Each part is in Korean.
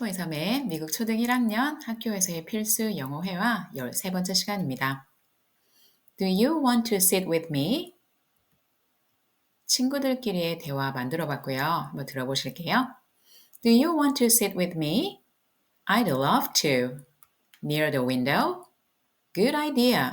10번 이상의 미국 초등 1학년 학교에서의 필수 영어 회화 13번째 시간입니다. Do you want to sit with me? 친구들끼리의 대화 만들어 봤고요. 한번 들어보실게요. Do you want to sit with me? I'd love to. Near the window? Good idea.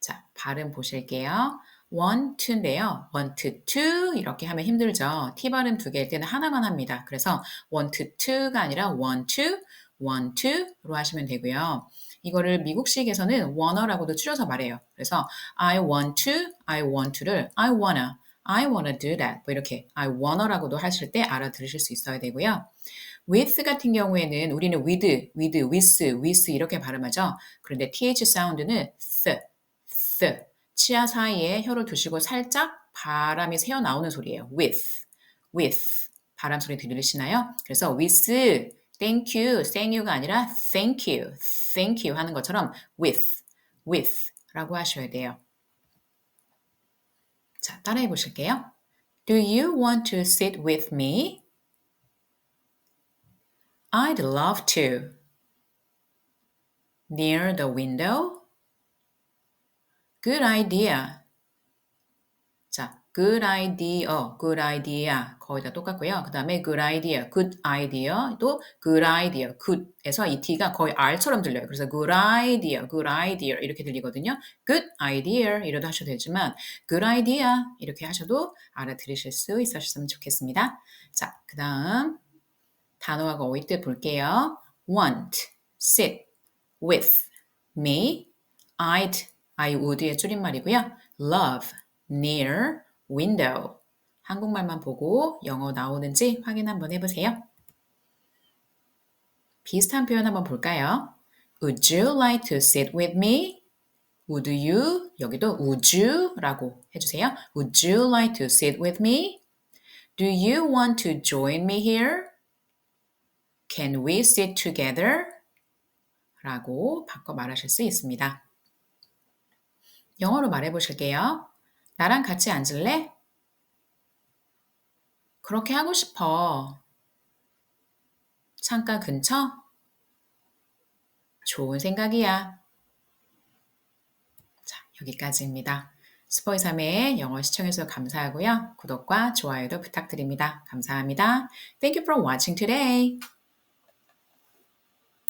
자, 발음 보실게요. Want to인데요. want to 이렇게 하면 힘들죠. t 발음 두 개일 때는 하나만 합니다. 그래서 want to가 아니라 want to, want to로 하시면 되고요. 이거를 미국식에서는 wanna라고도 줄여서 말해요. 그래서 I want to, I want to를 I wanna, I wanna do that 뭐 이렇게 I wanna라고도 하실 때 알아들으실 수 있어야 되고요. with 같은 경우에는 우리는 with, with, with, with 이렇게 발음하죠. 그런데 th 사운드는 th, th 치아 사이에 혀를 두시고 살짝 바람이 새어 나오는 소리예요. with, with 바람 소리 들리시나요? 그래서 with, thank you, thank you가 아니라 thank you, thank you 하는 것처럼 with, with 라고 하셔야 돼요. 자, 따라해 보실게요. Do you want to sit with me? I'd love to. Near the window? Good idea. 자, good idea, good idea 거의 다 똑같고요. 그 다음에 good idea, good idea, 또 good idea, good에서 이 t가 거의 r처럼 들려요. 그래서 good idea, good idea 이렇게 들리거든요. good idea 이러도 하셔도 되지만 good idea 이렇게 하셔도 알아들으실 수 있으셨으면 좋겠습니다. 자, 그 다음 단어하고 어휘 볼게요. want, sit, with, me, I'd, I would의 줄임말이고요. love, near, window. 한국말만 보고 영어 나오는지 확인 한번 해보세요. 비슷한 표현 한번 볼까요? Would you like to sit with me? Would you? 여기도 would you? 라고 해주세요. Would you like to sit with me? Do you want to join me here? Can we sit together? 라고 바꿔 말하실 수 있습니다. 영어로 말해 보실게요. 나랑 같이 앉을래? 그렇게 하고 싶어. 창가 근처? 좋은 생각이야. 자, 여기까지입니다. 스포이 3의 영어 시청해주셔서 감사하고요. 구독과 좋아요도 부탁드립니다. 감사합니다. Thank you for watching today.